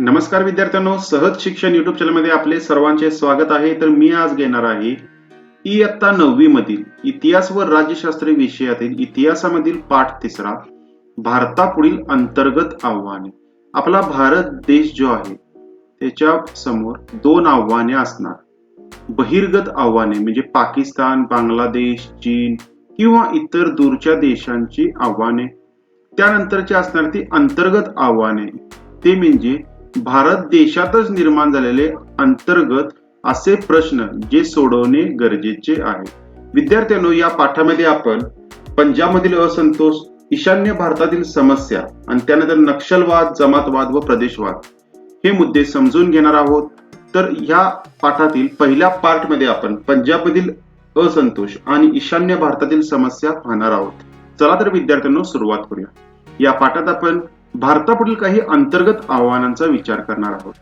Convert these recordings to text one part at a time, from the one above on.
नमस्कार विद्यार्थ्यांनो सहज शिक्षण युट्यूब चॅनलमध्ये आपले सर्वांचे स्वागत आहे. तर मी आज घेणार आहे इयत्ता नववी मधील इतिहास व राज्यशास्त्र विषयातील इतिहासामधील पाठ तिसरा भारतापुढील अंतर्गत आव्हाने. आपला भारत देश जो आहे त्याच्यासमोर दोन आव्हाने असणार. बहिर्गत आव्हाने म्हणजे पाकिस्तान बांगलादेश चीन किंवा इतर दूरच्या देशांची आव्हाने. त्यानंतरची असणार ती अंतर्गत आव्हाने. ते म्हणजे भारत देशातच निर्माण झालेले अंतर्गत असे प्रश्न जे सोडवणे गरजेचे आहे. विद्यार्थ्यांनो या पाठामध्ये आपण पंजाबमधील असंतोष ईशान्य भारतातील समस्या आणि त्यानंतर नक्षलवाद जमातवाद व प्रदेशवाद हे मुद्दे समजून घेणार आहोत. तर ह्या पाठातील पहिल्या पार्टमध्ये आपण पंजाबमधील असंतोष आणि ईशान्य भारतातील समस्या पाहणार आहोत. चला तर विद्यार्थ्यांनो सुरुवात करूया. या पाठात आपण भारतापुढील काही अंतर्गत आव्हानांचा विचार करणार आहोत.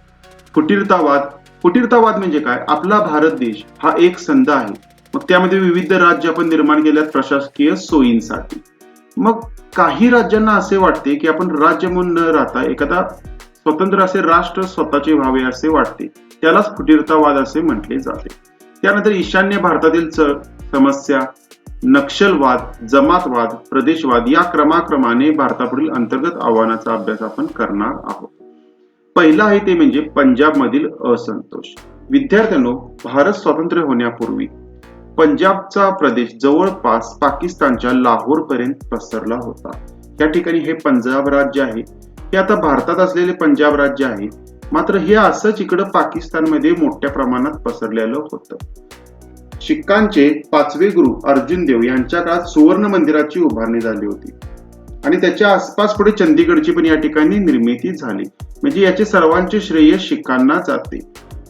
फुटीरतावाद फुटीरतावाद म्हणजे काय? आपला भारत देश हा एक संघ आहे. मग त्यामध्ये विविध राज्य आपण निर्माण केल्यात प्रशासकीय सोयींसाठी. मग काही राज्यांना असे वाटते की आपण राज्य म्हणून न राहता एखादा स्वतंत्र असे राष्ट्र स्वतःचे व्हावे असे वाटते. त्यालाच फुटीरतावाद असे म्हटले जाते. त्यानंतर ईशान्य भारतातील समस्या नक्षलवाद जमातवाद प्रदेशवाद या क्रमाक्रमाने भारतापुढील अंतर्गत आव्हानाचा अभ्यास आपण करणार आहोत. पहिला आहे ते म्हणजे पंजाबमधील असंतोष. विद्यार्थ्यांनो भारत स्वातंत्र्य होण्यापूर्वी पंजाबचा प्रदेश जवळपास पाकिस्तानच्या लाहोर पर्यंत पसरला होता. या ठिकाणी हे पंजाब राज्य आहे. हे आता भारतात असलेले पंजाब राज्य आहे. मात्र हे असंच इकडं पाकिस्तानमध्ये मोठ्या प्रमाणात पसरलेलं होतं. शिक्कांचे पाचवे गुरु अर्जुन देव यांच्या काळात सुवर्ण मंदिराची उभारणी झाली होती. आणि त्याच्या आसपास पुढे चंदीगडची पण या ठिकाणी निर्मिती झाली. म्हणजे याचे सर्वांचे श्रेय शिखांना जाते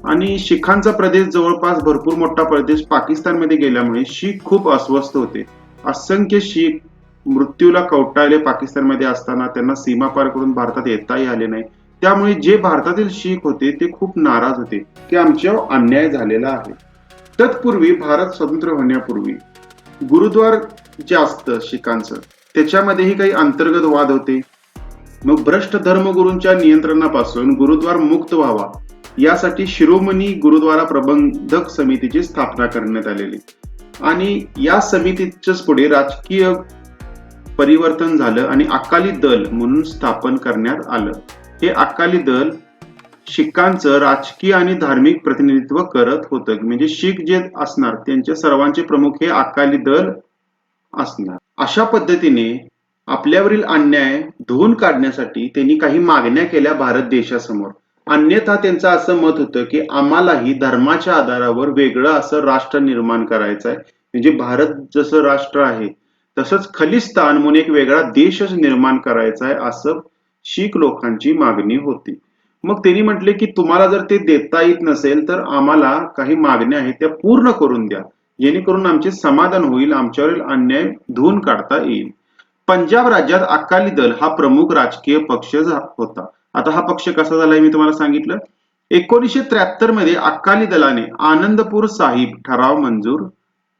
आणि शिखांचा प्रदेश जवळपास भरपूर मोठा प्रदेश पाकिस्तानमध्ये गेल्यामुळे शीख खूप अस्वस्थ होते. असंख्य शीख मृत्यूला कवटाळले पाकिस्तानमध्ये असताना त्यांना सीमा पार करून भारतात येताही आले नाही. त्यामुळे जे भारतातील शीख होते ते खूप नाराज होते. की आमच्यावर अन्याय झालेला आहे. तत्पूर्वी भारत स्वतंत्र होण्यापूर्वी गुरुद्वार जे असतं शिखांचं त्याच्यामध्येही काही अंतर्गत वाद होते. मग भ्रष्ट धर्मगुरूंच्या नियंत्रणापासून गुरुद्वार मुक्त व्हावा यासाठी शिरोमणी गुरुद्वारा प्रबंधक समितीची स्थापना करण्यात आलेली. आणि या समितीच्याच पुढे राजकीय परिवर्तन झालं आणि अकाली दल म्हणून स्थापन करण्यात आलं. हे अकाली दल शिखांचं राजकीय आणि धार्मिक प्रतिनिधित्व करत होतं. म्हणजे शीख जे असणार त्यांचे सर्वांचे प्रमुख हे अकाली दल असणार. अशा पद्धतीने आपल्यावरील अन्याय धुवून काढण्यासाठी त्यांनी काही मागण्या केल्या भारत देशासमोर. अन्यथा त्यांचं असं मत होतं की आम्हालाही धर्माच्या आधारावर वेगळं असं राष्ट्र निर्माण करायचं आहे म्हणजे भारत जसं राष्ट्र आहे तसंच खलिस्तान म्हणून एक वेगळा देशच निर्माण करायचा आहे असं शीख लोकांची मागणी होती. मग त्यांनी म्हटले की तुम्हाला जर ते देता येत नसेल तर आम्हाला काही मागण्या आहेत त्या पूर्ण करून द्या. जेणेकरून आमचे समाधान होईल आमच्यावरील अन्याय धुवून काढता येईल. पंजाब राज्यात अकाली दल हा प्रमुख राजकीय पक्ष होता. आता हा पक्ष कसा झालाय मी तुम्हाला सांगितलं? एकोणीसशे त्र्याहत्तरमध्ये अकाली दलाने आनंदपूर साहिब ठराव मंजूर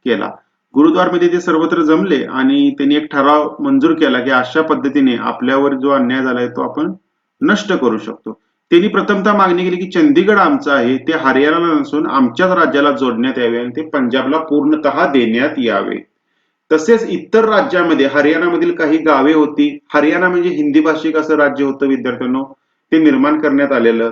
केला. गुरुद्वारमध्ये ते सर्वत्र जमले आणि त्यांनी एक ठराव मंजूर केला की अशा पद्धतीने आपल्यावर जो अन्याय झालाय तो आपण नष्ट करू शकतो. त्यांनी प्रथमतः मागणी केली की चंदीगड आमचं आहे ते हरियाणाला नसून आमच्याच राज्याला जोडण्यात यावे आणि ते पंजाबला पूर्णतः देण्यात यावे. तसेच इतर राज्यामध्ये हरियाणामधील काही गावे होती हरियाणा म्हणजे हिंदी भाषिक असं राज्य होतं विद्यार्थ्यांनो ते निर्माण करण्यात आलेलं.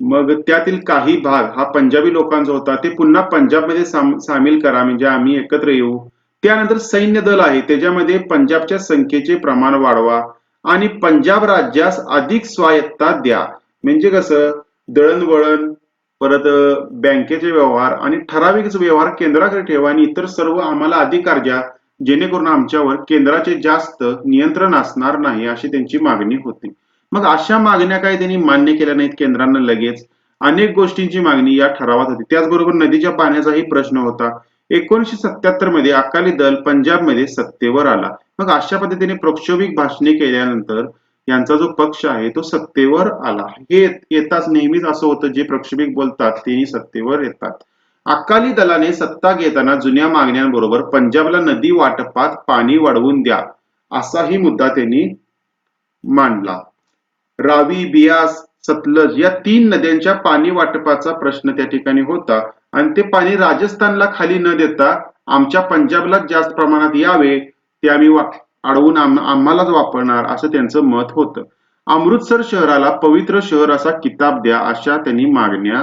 मग त्यातील काही भाग हा पंजाबी लोकांचा होता ते पुन्हा पंजाबमध्ये साम- सामील करा म्हणजे आम्ही एकत्र येऊ. त्यानंतर सैन्य दल आहे त्याच्यामध्ये पंजाबच्या संख्येचे प्रमाण वाढवा. आणि पंजाब राज्यास अधिक स्वायत्ता द्या. म्हणजे कसं? दळणवळण परत बँकेचे व्यवहार आणि ठराविक व्यवहार केंद्राकडे ठेवा आणि इतर सर्व आम्हाला अधिकार द्या जेणेकरून आमच्यावर केंद्राचे जास्त नियंत्रण असणार नाही अशी त्यांची मागणी होती. मग अशा मागण्या काय त्यांनी मान्य केल्या नाहीत केंद्रानं लगेच? अनेक गोष्टींची मागणी या ठरावात होती. त्याचबरोबर नदीच्या पाण्याचाही प्रश्न होता. एकोणीशे सत्याहत्तरमध्ये अकाली दल पंजाबमध्ये सत्तेवर आला. मग अशा पद्धतीने प्रक्षोभिक भाषणे केल्यानंतर यांचा जो पक्ष आहे तो सत्तेवर आला. हे येताच नेहमीच असं होतं जे प्रक्षोभिक बोलतात तेही सत्तेवर येतात. अकाली दलाने सत्ता घेताना जुन्या मागण्यांबरोबर पंजाबला नदी वाटपात पाणी वाढवून द्या असाही मुद्दा त्यांनी मांडला. रावी बियास सतलज या तीन नद्यांच्या पाणी वाटपाचा प्रश्न त्या ठिकाणी होता. आणि ते पाणी राजस्थानला खाली न देता आमच्या पंजाबला जास्त प्रमाणात यावे ते आम्ही अडवून आम्हालाच वापरणार असं त्यांचं मत होतं. अमृतसर शहराला पवित्र शहर असा किताब द्या अशा त्यांनी मागण्या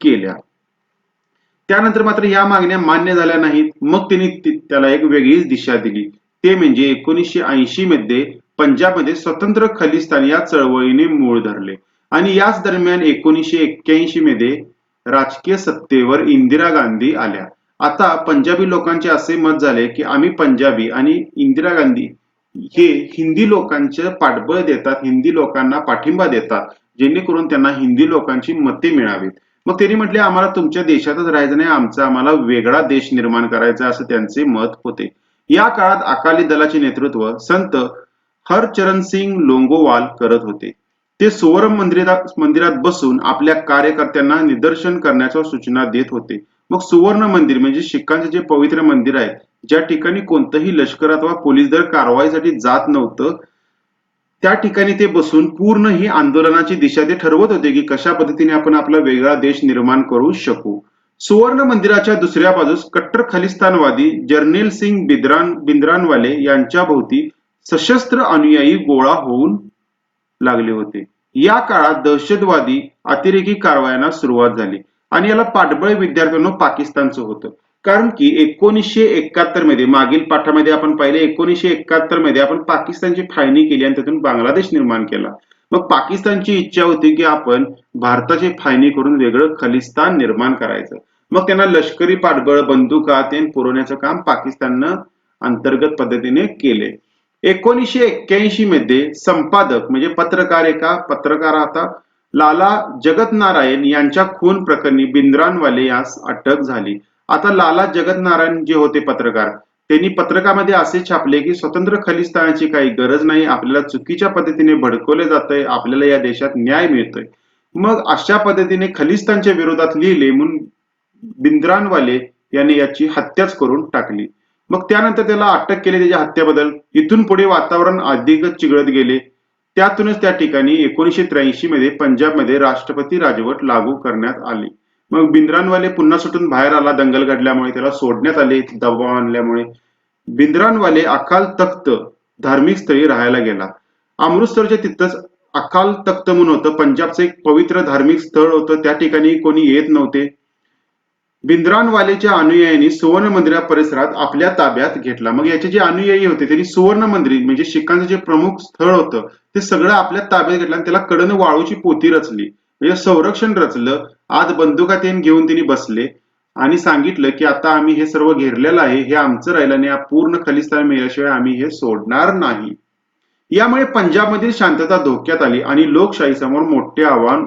केल्या. त्यानंतर मात्र या मागण्या मान्य झाल्या नाहीत. मग त्यांनी त्याला एक वेगळीच दिशा दिली. ते म्हणजे एकोणीसशे ऐंशी मध्ये पंजाबमध्ये स्वतंत्र खलिस्तान या चळवळीने मूळ धरले. आणि याच दरम्यान एकोणीसशे एक्क्याऐंशी मध्ये राजकीय सत्तेवर इंदिरा गांधी आल्या. आता पंजाबी लोकांचे असे मत झाले की आम्ही पंजाबी आणि इंदिरा गांधी हे हिंदी लोकांचे पाठबळ देतात हिंदी लोकांना पाठिंबा देतात जेणेकरून त्यांना हिंदी लोकांची मते मिळावीत. मग त्यांनी म्हटले आम्हाला तुमच्या देशातच राहायचं नाही आमचा आम्हाला वेगळा देश निर्माण करायचा असं त्यांचे मत होते. या काळात अकाली दलाचे नेतृत्व संत हरचरण सिंग लोंगोवाल करत होते. ते सुवर्ण मंदिरात मंदिरात बसून आपल्या कार्यकर्त्यांना निदर्शन करण्याच्या सूचना देत होते. मग सुवर्ण मंदिर म्हणजे शिखांचे जे पवित्र मंदिर आहे ज्या ठिकाणी कोणतंही लष्कर अथवा पोलीस दल कारवाईसाठी जात नव्हतं त्या ठिकाणी ते बसून पूर्ण ही आंदोलनाची दिशा ते ठरवत होते की कशा पद्धतीने आपण आपला वेगळा देश निर्माण करू शकू. सुवर्ण मंदिराच्या दुसऱ्या बाजूस कट्टर खलिस्तानवादी जर्नेल सिंग बिद्रान बिंद्रानवाले यांच्या भोवती सशस्त्र अनुयायी गोळा होऊन लागले होते. या काळात दहशतवादी अतिरेकी कारवायांना सुरुवात झाली आणि याला पाठबळ विद्यार्थ्यांना पाकिस्तानचं होतं. कारण की एकोणीसशे एकाहत्तरमध्ये मागील पाठामध्ये आपण पाहिले एकोणीसशे एकाहत्तरमध्ये आपण पाकिस्तानची फाळणी केली आणि त्यातून बांगलादेश निर्माण केला. मग पाकिस्तानची इच्छा होती की आपण भारताची फाळणी करून वेगळं खलिस्तान निर्माण करायचं. मग त्यांना लष्करी पाठबळ बंदुका ते पुरवण्याचं काम पाकिस्ताननं अंतर्गत पद्धतीने केले. एकोणीसशे एक्क्याऐंशी मध्ये संपादक म्हणजे पत्रकार एका पत्रकार आता लाला जगतनारायण यांच्या खून प्रकरणी बिंद्रानवाले यास अटक झाली. आता लाला जगतनारायण जे होते पत्रकार त्यांनी पत्रकामध्ये असे छापले की स्वतंत्र खलिस्तानाची काही गरज नाही आपल्याला चुकीच्या पद्धतीने भडकवले जातंय आपल्याला या देशात न्याय मिळतोय. मग अशा पद्धतीने खलिस्तानच्या विरोधात लिहिले म्हणून बिंद्रानवाले याने याची हत्याच करून टाकली. मग त्यानंतर त्याला अटक केली त्याच्या हत्येबद्दल. इथून पुढे वातावरण अधिकच चिघळत गेले. त्यातूनच त्या ठिकाणी एकोणीसशे त्र्याऐंशी मध्ये पंजाबमध्ये राष्ट्रपती राजवट लागू करण्यात आली. मग बिंद्रानवाले पुन्हा सुटून बाहेर आला दंगल घडल्यामुळे त्याला सोडण्यात आले दबाव आणल्यामुळे. बिंद्रानवाले अकाल तख्त धार्मिक स्थळी राहायला गेला. अमृतसरच्या तिथंच अकाल तख्त म्हणून होतं. पंजाबचं एक पवित्र धार्मिक स्थळ होतं. त्या ठिकाणी कोणी येत नव्हते. बिंद्रानवालेच्या अनुयायांनी सुवर्ण मंदिरा परिसरात आपल्या ताब्यात घेतला. मग याचे जे अनुयायी होते त्यांनी सुवर्ण मंदिर म्हणजे शिखांचं जे प्रमुख स्थळ होतं ते सगळं आपल्या ताब्यात घेतलं आणि त्याला कडनं वाळूची पोती रचली. म्हणजे संरक्षण रचलं. आज बंदुका तेन घेऊन त्यांनी बसले आणि सांगितलं की आता आम्ही हे सर्व घेरलेलं आहे हे आमचं राहिलं आणि या पूर्ण खलिस्तान मिळाल्याशिवाय आम्ही हे सोडणार नाही. यामुळे पंजाबमधील शांतता धोक्यात आली आणि लोकशाही समोर मोठे आव्हान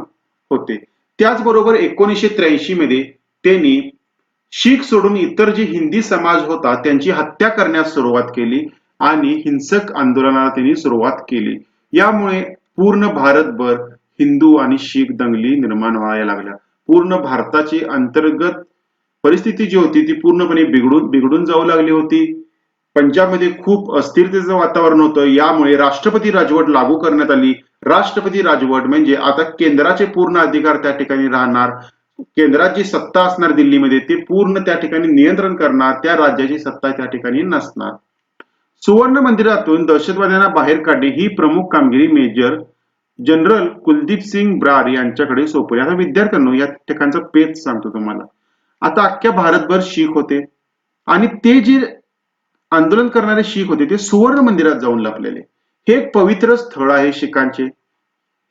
होते. त्याचबरोबर एकोणीसशे त्र्याऐंशी मध्ये त्यांनी शीख सोडून इतर जे हिंदी समाज होता त्यांची हत्या करण्यास सुरुवात केली आणि हिंसक आंदोलनाला त्यांनी सुरुवात केली. यामुळे पूर्ण भारतभर हिंदू आणि शीख दंगली निर्माण व्हायला लागल्या. पूर्ण भारताची अंतर्गत परिस्थिती जी होती ती पूर्णपणे बिघडून बिघडून जाऊ लागली होती. पंजाबमध्ये खूप अस्थिरतेचं वातावरण होतं. यामुळे राष्ट्रपती राजवट लागू करण्यात आली. राष्ट्रपती राजवट म्हणजे आता केंद्राचे पूर्ण अधिकार त्या ठिकाणी राहणार. केंद्रात जी सत्ता असणार दिल्लीमध्ये ते पूर्ण त्या ठिकाणी नियंत्रण करणार त्या राज्याची सत्ता त्या ठिकाणी नसणार. सुवर्ण मंदिरातून दहशतवाद्यांना बाहेर काढणे ही प्रमुख कामगिरी मेजर जनरल कुलदीप सिंग ब्रार यांच्याकडे सोपवली. आता विद्यार्थ्यांनो या ठिकाणचा पेच सांगतो तुम्हाला. आता अख्ख्या भारतभर शीख होते. आणि ते जे आंदोलन करणारे शीख होते ते सुवर्ण मंदिरात जाऊन लपलेले. हे एक पवित्र स्थळ आहे शिखांचे.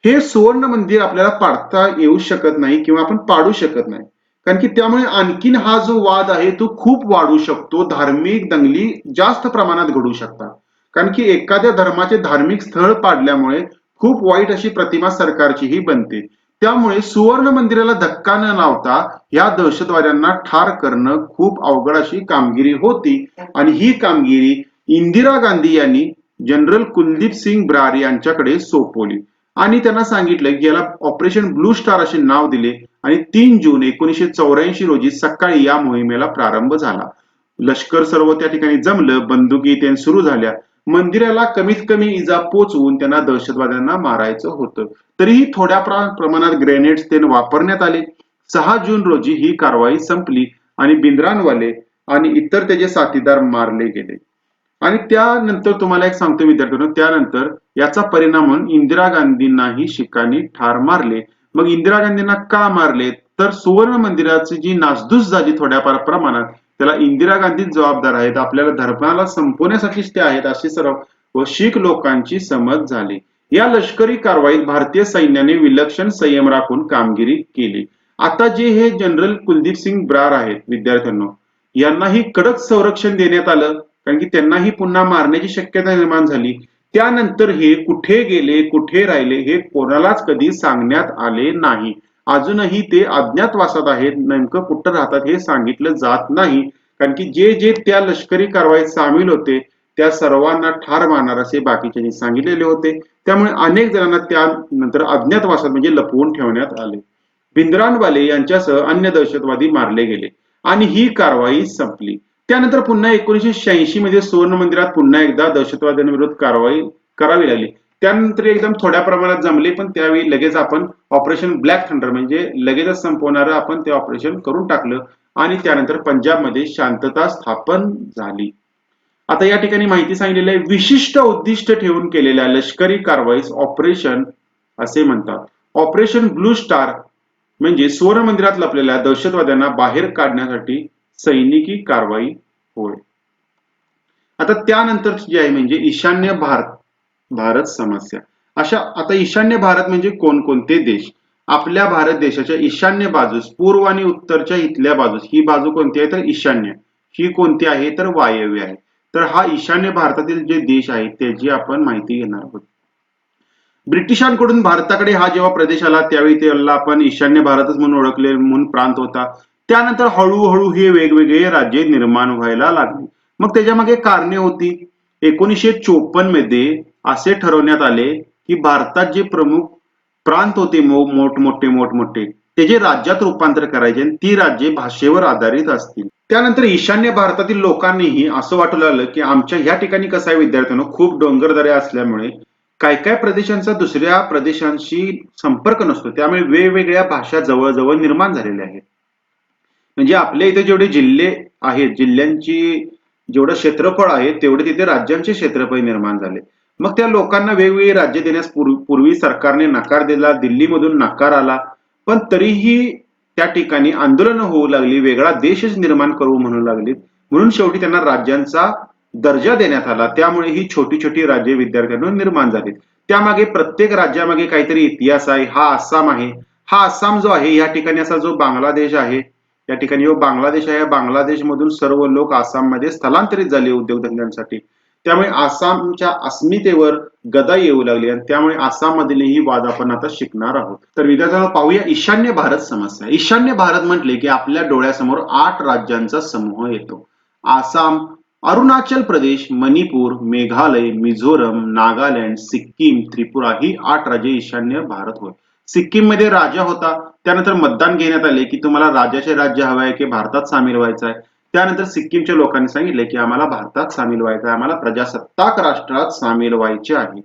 हे सुवर्ण मंदिर आपल्याला पाडता येऊ शकत नाही किंवा आपण पाडू शकत नाही. कारण की त्यामुळे आणखीन हा जो वाद आहे तो खूप वाढू शकतो. धार्मिक दंगली जास्त प्रमाणात घडू शकतात. कारण की एखाद्या धर्माचे धार्मिक स्थळ पाडल्यामुळे खूप वाईट अशी प्रतिमा सरकारचीही बनते. त्यामुळे सुवर्ण मंदिराला धक्का न लावता या दहशतवाद्यांना ठार करणं खूप अवघड अशी कामगिरी होती. आणि ही कामगिरी इंदिरा गांधी यांनी जनरल कुलदीप सिंग ब्रार यांच्याकडे सोपवली. आणि त्यांना सांगितलं की याला ऑपरेशन ब्लू स्टार असे नाव दिले आणि तीन जून एकोणीसशे चौऱ्याऐंशी रोजी सकाळी या मोहिमेला प्रारंभ झाला. लष्कर सर्व त्या ठिकाणी जमलं बंदुकी ते सुरू झाल्या. मंदिराला कमीत कमी इजा पोचवून त्यांना दहशतवाद्यांना मारायचं होतं. तरीही थोड्या प्रमाणात ग्रेनेड्स ते वापरण्यात आले. सहा जून रोजी ही कारवाई संपली आणि बिंद्रानवाले आणि इतर त्याचे साथीदार मारले गेले. आणि त्यानंतर तुम्हाला एक सांगतो विद्यार्थ्यांनो त्यानंतर याचा परिणाम म्हणून इंदिरा गांधींनाही शिखांनी ठार मारले. मग इंदिरा गांधींना का मारले? तर सुवर्ण मंदिराची जी नासधूस झाली थोड्याफार प्रमाणात त्याला इंदिरा गांधीच जबाबदार आहेत. आपल्याला धर्माला संपवण्यासाठीच ते आहेत अशी सर्व व शीख लोकांची समज झाली. या लष्करी कारवाईत भारतीय सैन्याने विलक्षण संयम राखून कामगिरी केली. आता जे हे जनरल कुलदीप सिंग ब्रार आहेत विद्यार्थ्यांना यांनाही कडक संरक्षण देण्यात आलं. कारण की त्यांनाही पुन्हा मारण्याची शक्यता निर्माण झाली. त्यानंतर हे कुठे गेले कुठे राहिले हे कोणालाच कधी सांगण्यात आले नाही. अजूनही ते अज्ञातवासात आहेत नेमकं कुठं राहतात हे सांगितलं जात नाही. कारण की जे जे त्या लष्करी कारवाईत सामील होते त्या सर्वांना ठार मारणार असे बाकीच्यांनी सांगितलेले होते. त्यामुळे अनेक जणांना त्यानंतर अज्ञातवासात म्हणजे लपवून ठेवण्यात आले. भिंद्रानवाले यांच्यासह अन्य दहशतवादी मारले गेले आणि ही कारवाई संपली. त्यानंतर पुन्हा एकोणीसशे शहाऐंशी मध्ये सुवर्ण मंदिरात पुन्हा एकदा दहशतवाद्यांविरोधात कारवाई करावी लागली. त्यानंतर एकदम थोड्या प्रमाणात जमले पण त्यावेळी लगेच आपण ऑपरेशन ब्लॅक थंडर म्हणजे लगेचच संपवणारं आपण ते ऑपरेशन करून टाकलं आणि त्यानंतर पंजाबमध्ये शांतता स्थापन झाली. आता या ठिकाणी माहिती सांगितलेली आहे विशिष्ट उद्दिष्ट ठेवून केलेल्या लष्करी कारवाईस ऑपरेशन असे म्हणतात. ऑपरेशन ब्लू स्टार म्हणजे सुवर्ण मंदिरात लपलेल्या दहशतवाद्यांना बाहेर काढण्यासाठी सैनिकी कारवाई होय. आता त्यानंतर जी आहे म्हणजे ईशान्य भारत भारत समस्या. अशा आता ईशान्य भारत म्हणजे कोणकोणते देश? आपल्या भारत देशाच्या ईशान्य बाजूस पूर्व आणि उत्तरच्या इथल्या बाजूस ही बाजू कोणती आहे? तर ईशान्य. ही कोणती आहे? तर वायव्य आहे. तर हा ईशान्य भारतातील जे देश आहेत त्याची आपण माहिती घेणार आहोत. ब्रिटिशांकडून भारताकडे हा जेव्हा प्रदेश आला त्यावेळी त्याला आपण ईशान्य भारतच म्हणून ओळखले म्हणून प्रांत होता. त्यानंतर हळूहळू हे वेगवेगळे राज्ये निर्माण व्हायला लागले. मग त्याच्यामागे कारणे होती. एकोणीसशे चोपन्नमध्ये असे ठरवण्यात आले की भारतात जे प्रमुख प्रांत होते मोठमोठे मोठमोठे ते जे राज्यात रूपांतर करायचे आणि ती राज्ये भाषेवर आधारित असतील. त्यानंतर ईशान्य भारतातील लोकांनीही असं वाटू लागलं की आमच्या ह्या ठिकाणी कसं आहे विद्यार्थ्यांना खूप डोंगरदऱ्या असल्यामुळे काय काय प्रदेशांचा दुसऱ्या प्रदेशांशी संपर्क नसतो. त्यामुळे वेगवेगळ्या भाषा जवळजवळ निर्माण झालेल्या आहेत. म्हणजे आपल्या इथे जेवढे जिल्हे आहेत जिल्ह्यांची जेवढं क्षेत्रफळ आहे तेवढे तिथे राज्यांचे क्षेत्रफळ निर्माण झाले. मग त्या लोकांना वेगवेगळी राज्य देण्यास पूर्वी पूर्वी सरकारने नकार दिला दिल्लीमधून नकार आला. पण तरीही त्या ठिकाणी आंदोलनं होऊ लागली वेगळा देशच निर्माण करू म्हणू लागली. म्हणून शेवटी त्यांना राज्यांचा दर्जा देण्यात आला. त्यामुळे ही छोटी छोटी राज्ये विद्यार्थ्यांना निर्माण झाली. त्यामागे प्रत्येक राज्यामागे काहीतरी इतिहास आहे. हा आसाम आहे. हा आसाम जो आहे या ठिकाणी असा जो बांगलादेश आहे या ठिकाणी हो, बांगलादेश आहे. बांगलादेश मधून सर्व लोक आसाममध्ये स्थलांतरित झाले उद्योगधंद्यांसाठी. त्यामुळे आसामच्या अस्मितेवर गदा येऊ लागली आणि त्यामुळे आसाम ही वाद आपण आता शिकणार आहोत. तर विद्यार्थ्यांना पाहूया ईशान्य भारत समस्या. ईशान्य भारत म्हटले की आपल्या डोळ्यासमोर आठ राज्यांचा समूह येतो. आसाम अरुणाचल प्रदेश मणिपूर मेघालय मिझोरम नागालँड सिक्कीम त्रिपुरा ही आठ राज्ये ईशान्य भारत होय. सिक्कीममध्ये राजा होता. त्यानंतर मतदान घेण्यात आले की तुम्हाला राजाचे राज्य हवं आहे की भारतात सामील व्हायचं आहे त्यानंतर सिक्कीमच्या लोकांनी सांगितले की आम्हाला भारतात सामील व्हायचं आहे आम्हाला प्रजासत्ताक राष्ट्रात सामील व्हायचे आहे.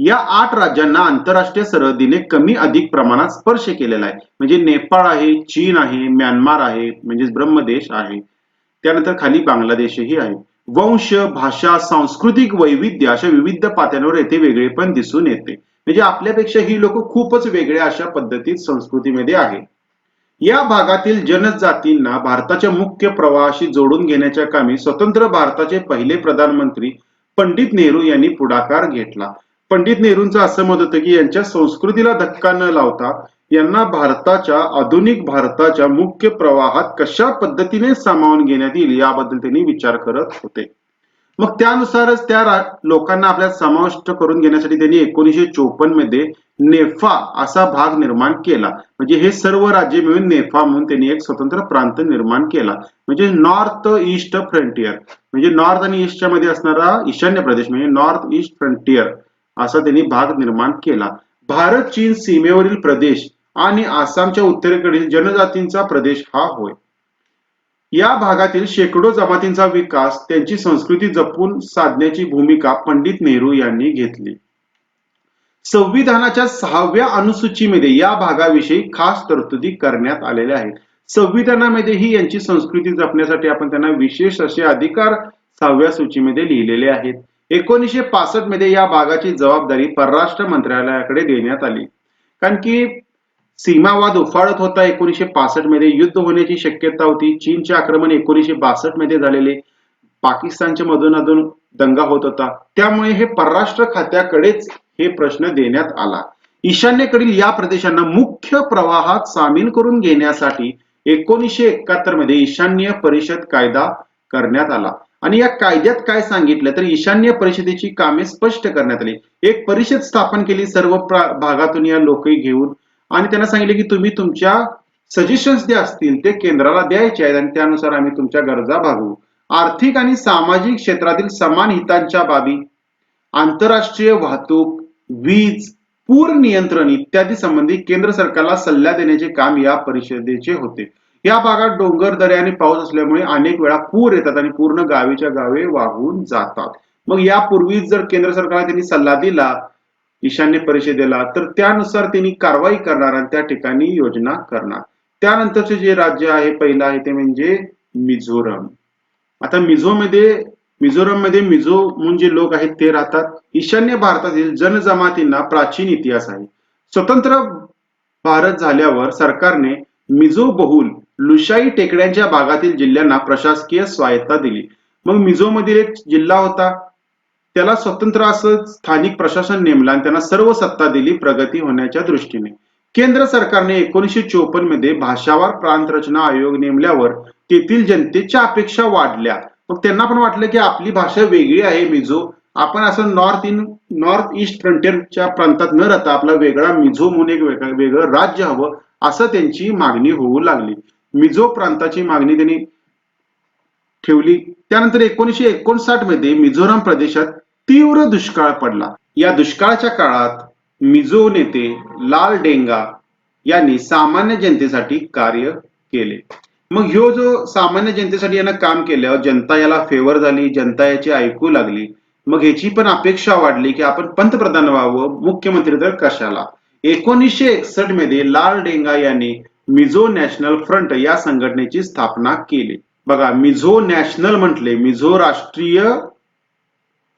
या आठ राज्यांना आंतरराष्ट्रीय सरहद्दीने कमी अधिक प्रमाणात स्पर्श केलेला आहे. म्हणजे नेपाळ आहे चीन आहे म्यानमार आहे म्हणजेच ब्रह्मदेश आहे. त्यानंतर खाली बांगलादेशही आहे. वंश भाषा सांस्कृतिक वैविध्य अशा विविध पात्यांवर येथे वेगळेपण दिसून येते. म्हणजे आपल्यापेक्षा ही लोक खूपच वेगळ्या अशा पद्धतीत संस्कृतीमध्ये आहे या भागातील जनजातींना भारताच्या मुख्य प्रवाहाशी जोडून घेण्याच्या कामी स्वतंत्र भारताचे पहिले प्रधानमंत्री पंडित नेहरू यांनी पुढाकार घेतला. पंडित नेहरूंचं असं मत होतं की यांच्या संस्कृतीला धक्का न लावता यांना भारताच्या आधुनिक भारताच्या मुख्य प्रवाहात कशा पद्धतीने सामावून घेण्यात येईल याबद्दल त्यांनी विचार करत होते. मग त्यानुसारच त्या लोकांना आपल्यात समाविष्ट करून घेण्यासाठी त्यांनी एकोणीसशे चोपन्नमध्ये नेफा असा भाग निर्माण केला. म्हणजे हे सर्व राज्य मिळून नेफा म्हणून त्यांनी एक स्वतंत्र प्रांत निर्माण केला. म्हणजे नॉर्थ ईस्ट फ्रंटियर. म्हणजे नॉर्थ आणि ईस्टच्या मध्ये असणारा ईशान्य प्रदेश म्हणजे नॉर्थ ईस्ट फ्रंटियर असा त्यांनी भाग निर्माण केला. भारत चीन सीमेवरील प्रदेश आणि आसामच्या उत्तरेकडील जनजातींचा प्रदेश हा होय. या भागातील शेकडो जमातींचा विकास त्यांची संस्कृती जपून साधण्याची भूमिका पंडित नेहरू यांनी घेतली. संविधानाच्या सहाव्या अनुसूचीमध्ये या भागाविषयी खास तरतुदी करण्यात आलेल्या आहेत. संविधानामध्ये ही यांची संस्कृती जपण्यासाठी आपण त्यांना विशेष असे अधिकार सहाव्या सूचीमध्ये लिहिलेले आहेत. एकोणीसशे पासष्टमध्ये या भागाची जबाबदारी परराष्ट्र मंत्रालयाकडे देण्यात आली. कारण की सीमावाद उफाळत होता एकोणीसशे पासष्टमध्ये. युद्ध होण्याची शक्यता होती. चीनचे आक्रमण एकोणीसशे बासष्टमध्ये झालेले. पाकिस्तानच्या मधून अधून दंगा होत होता. त्यामुळे हे परराष्ट्र खात्याकडेच हे प्रश्न देण्यात आला. ईशान्येकडील या प्रदेशांना मुख्य प्रवाहात सामील करून घेण्यासाठी एकोणीसशे एकाहत्तरमध्ये ईशान्य परिषद कायदा करण्यात आला. आणि या कायद्यात काय सांगितलं? तर ईशान्य परिषदेची कामे स्पष्ट करण्यात आली. एक परिषद स्थापन केली. सर्व भागातून या लोकही घेऊन आणि त्यांना सांगितले की तुम्ही तुमच्या सजेशन्स जे असतील ते केंद्राला द्यायचे आहेत आणि त्यानुसार आम्ही तुमच्या गरजा भागवू. आर्थिक आणि सामाजिक क्षेत्रातील समान हितांच्या बाबी आंतरराष्ट्रीय वाहतूक वीज पूर नियंत्रण इत्यादी संबंधी केंद्र सरकारला सल्ला देण्याचे काम या परिषदेचे होते. या भागात डोंगर दऱ्या आणि पाऊस असल्यामुळे अनेक वेळा पूर येतात आणि पूर्ण गावीच्या गावे वाहून जातात. मग यापूर्वीच जर केंद्र सरकारला त्यांनी सल्ला दिला ईशान्य परिषदेला तर त्यानुसार त्यांनी कारवाई करणार आणि त्या ठिकाणी योजना करणार. त्यानंतरचे जे राज्य आहे पहिलं आहे ते म्हणजे मिझोरम. आता मिझोमध्ये मिझोरममध्ये मिझो म्हणून जे लोक आहेत ते राहतात. ईशान्य भारतातील जनजमातींना प्राचीन इतिहास आहे. स्वतंत्र भारत झाल्यावर सरकारने मिझो बहुल लुशाई टेकड्यांच्या भागातील जिल्ह्यांना प्रशासकीय स्वायत्ता दिली. मग मिझोमधील एक जिल्हा होता त्याला स्वतंत्र असं स्थानिक प्रशासन नेमलं आणि त्यांना सर्व सत्ता दिली प्रगती होण्याच्या दृष्टीने. केंद्र सरकारने एकोणीसशे चोपन्नमध्ये भाषावार प्रांत रचना आयोग नेमल्यावर तेथील जनतेच्या अपेक्षा वाढल्या. मग त्यांना पण वाटलं की आपली भाषा वेगळी आहे मिझो. आपण असं नॉर्थ इन नॉर्थ ईस्ट फ्रंटियरच्या प्रांतात न राहता आपला वेगळा मिझो म्हणून एक वेगळं राज्य हवं असं त्यांची मागणी होऊ लागली. मिझो प्रांताची मागणी त्यांनी ठेवली. त्यानंतर एकोणीसशे एकोणसाठमध्ये मिझोराम प्रदेशात तीव्र दुष्काळ पडला. या दुष्काळाच्या काळात मिझो नेते लाल डेंगा यांनी सामान्य जनतेसाठी कार्य केले. मग ह्यो जो सामान्य जनतेसाठी यानं काम केल्यावर जनता याला फेवर झाली जनता याची ऐकू लागली मग ह्याची पण अपेक्षा वाढली की आपण पंतप्रधान व्हावं मुख्यमंत्री तर कशाला? एकोणीसशे एकसष्टमध्ये लाल डेंगा यांनी मिझो नॅशनल फ्रंट या संघटनेची स्थापना केली. बघा मिझो नॅशनल म्हटले मिझो राष्ट्रीय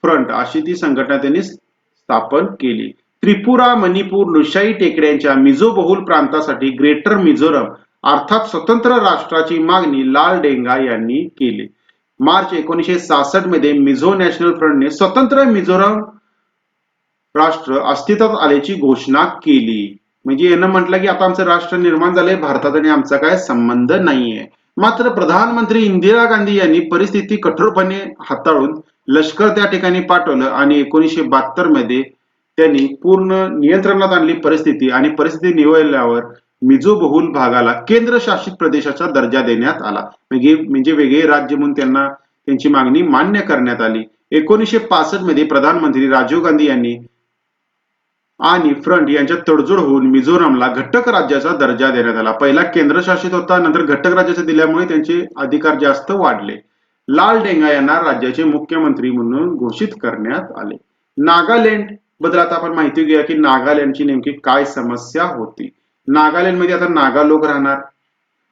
फ्रंट अशी ती संघटना त्यांनी स्थापन केली. त्रिपुरा मणिपूर लुशाई टेकड्यांच्या मिझो बहुल प्रांतासाठी ग्रेटर मिझोरम अर्थात स्वतंत्र राष्ट्राची मागणी लाल डेंगा यांनी केली. मार्च एकोणीसशे सहासष्टमध्ये मिझो नॅशनल फ्रंटने स्वतंत्र मिझोरम राष्ट्र अस्तित्वात आल्याची घोषणा केली. म्हणजे यानं म्हटलं की आता आमचं राष्ट्र निर्माण झालंय भारतात आणि आमचा काय संबंध नाहीये. मात्र प्रधानमंत्री इंदिरा गांधी यांनी परिस्थिती कठोरपणे हाताळून लष्कर त्या ठिकाणी पाठवलं आणि एकोणीसशे बहात्तरमध्ये त्यांनी पूर्ण नियंत्रणात आणली परिस्थिती आणि परिस्थिती निवडल्यावर मिझो बहुल भागाला केंद्र शासित प्रदेशाचा दर्जा देण्यात आला. म्हणजे म्हणजे वेगळे राज्य म्हणून त्यांना त्यांची मागणी मान्य करण्यात आली. एकोणीसशे पासष्टमध्ये प्रधानमंत्री राजीव गांधी यांनी आणि फ्रंट यांच्या तडजोड होऊन मिझोरामला घटक राज्याचा दर्जा देण्यात आला. पहिला केंद्रशासित होता नंतर घटक राज्याचा दिल्यामुळे त्यांचे अधिकार जास्त वाढले. लाल डेंगा यांना राज्याचे मुख्यमंत्री म्हणून घोषित करण्यात आले. नागालँडबद्दल आता आपण माहिती घेऊया की नागालँडची नेमकी काय समस्या होती. नागालँडमध्ये आता नागा लोक राहणार.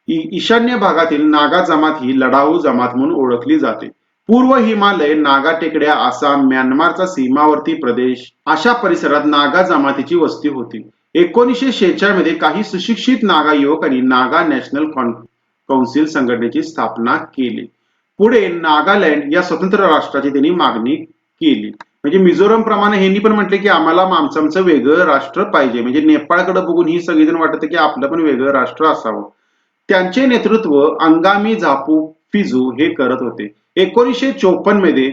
ईशान्य भागातील नागा जमात ही लढाऊ जमात म्हणून ओळखली जाते. पूर्व हिमालय नागा टेकड्या आसाम म्यानमारचा सीमावर्ती प्रदेश अशा परिसरात नागा जमातीची वस्ती होती. एकोणीसशे शेहेचाळमध्ये काही सुशिक्षित नागा युवकांनी नागा नॅशनल कौन्सिल संघटनेची स्थापना केली. पुढे नागालँड या स्वतंत्र राष्ट्राची त्यांनी मागणी केली. म्हणजे मिझोरम प्रमाणे ह्यांनी पण म्हटले की आम्हाला आमचं आमचं वेगळं राष्ट्र पाहिजे. म्हणजे नेपाळकडे बघून ही सगळीजण वाटत की आपलं पण वेगळं राष्ट्र असावं. त्यांचे नेतृत्व अंगामी झापू फिजू हे करत होते. एकोणीसशे चोपन्नमध्ये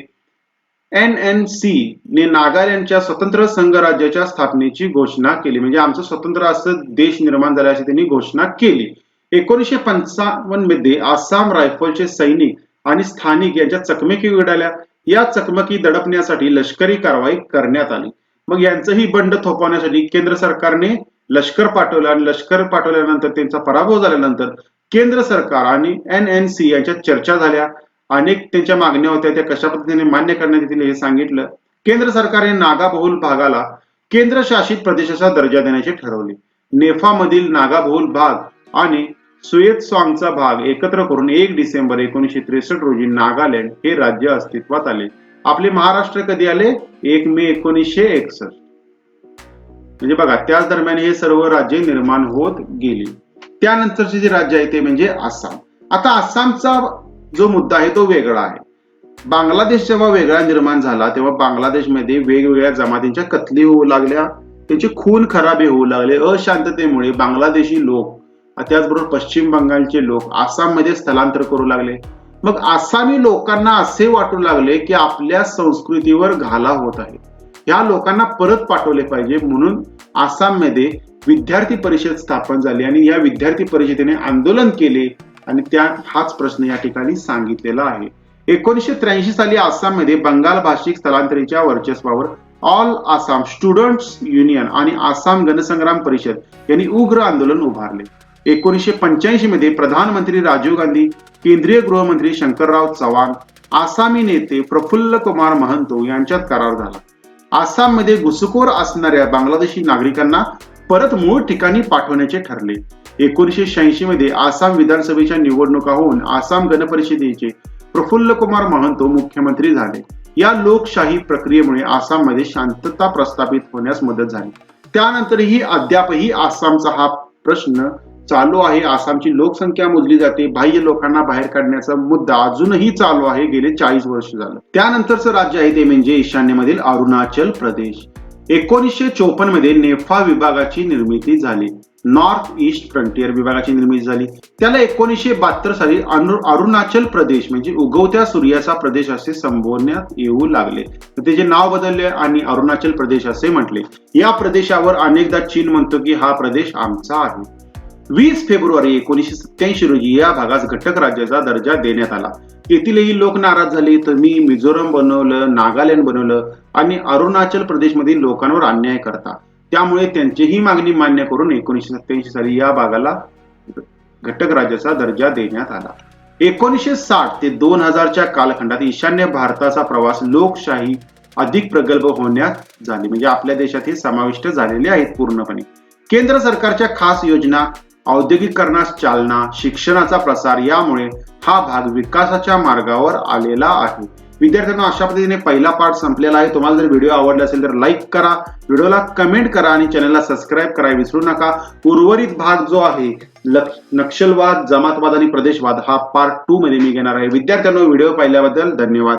एन एन सी ने नागालँडच्या स्वतंत्र संघराज्याच्या स्थापनेची घोषणा केली. म्हणजे आमचं स्वतंत्र असं देश निर्माण झाला अशी त्यांनी घोषणा केली. एकोणीसशे पंचावन्नमध्ये आसाम रायफलचे सैनिक आणि स्थानिक यांच्या चकमकी उडाल्या. या चकमकी दडपण्यासाठी लष्करी कारवाई करण्यात आली. मग यांचं ही बंड थोपवण्यासाठी केंद्र सरकारने लष्कर पाठवलं आणि लष्कर पाठवल्यानंतर त्यांचा पराभव झाल्यानंतर केंद्र सरकार आणि एन एन सी यांच्यात चर्चा झाल्या. अनेक त्यांच्या मागण्या होत्या त्या कशा पद्धतीने मान्य करण्यात येतील हे सांगितलं. केंद्र सरकारने नागाबहुल भागाला केंद्रशासित प्रदेशाचा दर्जा देण्याचे ठरवले. नेफामधील नागाबहुल भाग आणि सुएत सॉंगचा भाग एकत्र करून एक डिसेंबर एकोणीसशे त्रेसष्ट रोजी नागालँड हे राज्य अस्तित्वात आले. आपले महाराष्ट्र कधी आले? एक मे एकोणीसशे एकसष्ट. म्हणजे बघा त्याच दरम्यान हे सर्व राज्य निर्माण होत गेली. त्यानंतरचे जे राज्य आहे ते म्हणजे आसाम. आता आसामचा जो मुद्दा आहे तो वेगळा आहे. बांगलादेश जेव्हा वेगळा निर्माण झाला तेव्हा बांगलादेशमध्ये वेगवेगळ्या जमातींच्या कतली होऊ लागल्या त्यांचे खून खराबी होऊ लागले अशांततेमुळे बांगलादेशी लोक त्याचबरोबर पश्चिम बंगालचे लोक आसाममध्ये स्थलांतर करू लागले. मग आसामी लोकांना असे वाटू लागले की आपल्या संस्कृतीवर घाला होत आहे. ह्या लोकांना परत पाठवले पाहिजे म्हणून आसाममध्ये विद्यार्थी परिषद स्थापन झाली आणि या विद्यार्थी परिषदेने आंदोलन केले आणि त्या हाच प्रश्न या ठिकाणी सांगितलेला आहे. एकोणीसशे त्र्याऐंशी साली आसाममध्ये बंगाल भाषिक स्थलांतरीच्या वर्चस्वावर ऑल आसाम स्टुडंट्स युनियन आणि आसाम गणसंग्राम परिषद यांनी उग्र आंदोलन उभारले. एकोणीसशे पंच्याऐंशी मध्ये प्रधानमंत्री राजीव गांधी केंद्रीय गृहमंत्री शंकरराव चव्हाण आसामी नेते प्रफुल्ल कुमार महंतो यांच्यात करार झाला. आसाममध्ये घुसखोर असणाऱ्या बांगलादेशी नागरिकांना परत मूळ ठिकाणी पाठवण्याचे ठरले. एकोणीसशे शहाऐंशी मध्ये आसाम विधानसभेच्या निवडणुका होऊन आसाम गणपरिषदेचे प्रफुल्ल कुमार महंतो मुख्यमंत्री झाले. या लोकशाही प्रक्रियेमुळे आसाममध्ये शांतता प्रस्थापित होण्यास मदत झाली. त्यानंतरही अद्यापही आसामचा हा प्रश्न चालू आहे. आसामची लोकसंख्या मोजली जाते. बाह्य लोकांना बाहेर काढण्याचा मुद्दा अजूनही चालू आहे. गेले चाळीस वर्ष झालं. त्यानंतरचं राज्य आहे ते म्हणजे ईशान्येमधील अरुणाचल प्रदेश. एकोणीसशे चोपन्नमध्ये नेफा विभागाची निर्मिती झाली. नॉर्थ ईस्ट फ्रंटियर विभागाची निर्मिती झाली. त्याला एकोणीसशे बहात्तर साली अरुणाचल प्रदेश म्हणजे उगवत्या सूर्याचा प्रदेश असे संबोधण्यात येऊ लागले. त्याचे नाव बदलले आणि अरुणाचल प्रदेश असे म्हटले. या प्रदेशावर अनेकदा चीन म्हणतो की हा प्रदेश आमचा आहे. वीस फेब्रुवारी एकोणीसशे सत्याऐंशी रोजी या भागास घटक राज्याचा दर्जा देण्यात आला. येथीलही लोक नाराज झाले. तर मी मिझोरम बनवलं नागालँड बनवलं आणि अरुणाचल प्रदेशमधील लोकांवर अन्याय करता. त्यामुळे त्यांचीही मागणी मान्य करून एकोणीसशे सत्याऐंशी साली या भागाला घटक राज्याचा दर्जा देण्यात आला. एकोणीसशे साठ ते दोन हजारच्या कालखंडात ईशान्य भारताचा प्रवास लोकशाही अधिक प्रगल्भ होण्यात झाली. म्हणजे आपल्या देशात हे समाविष्ट झालेले आहेत पूर्णपणे. केंद्र सरकारच्या खास योजना औद्योगिकरणास चालना शिक्षणाचा प्रसार यामुळे हा भाग विकासाच्या मार्गावर आलेला आहे. विद्यार्थ्यांना अशा पद्धतीने पहिला पाठ संपलेला आहे. तुम्हाला जर व्हिडिओ आवडला असेल तर लाईक करा व्हिडिओला कमेंट करा आणि चॅनलला सबस्क्राईब करा विसरू नका. उर्वरित भाग जो आहे नक्षलवाद जमातवाद आणि प्रदेशवाद हा पार्ट टू मध्ये मी घेणार आहे. विद्यार्थ्यांना व्हिडिओ पाहिल्याबद्दल धन्यवाद.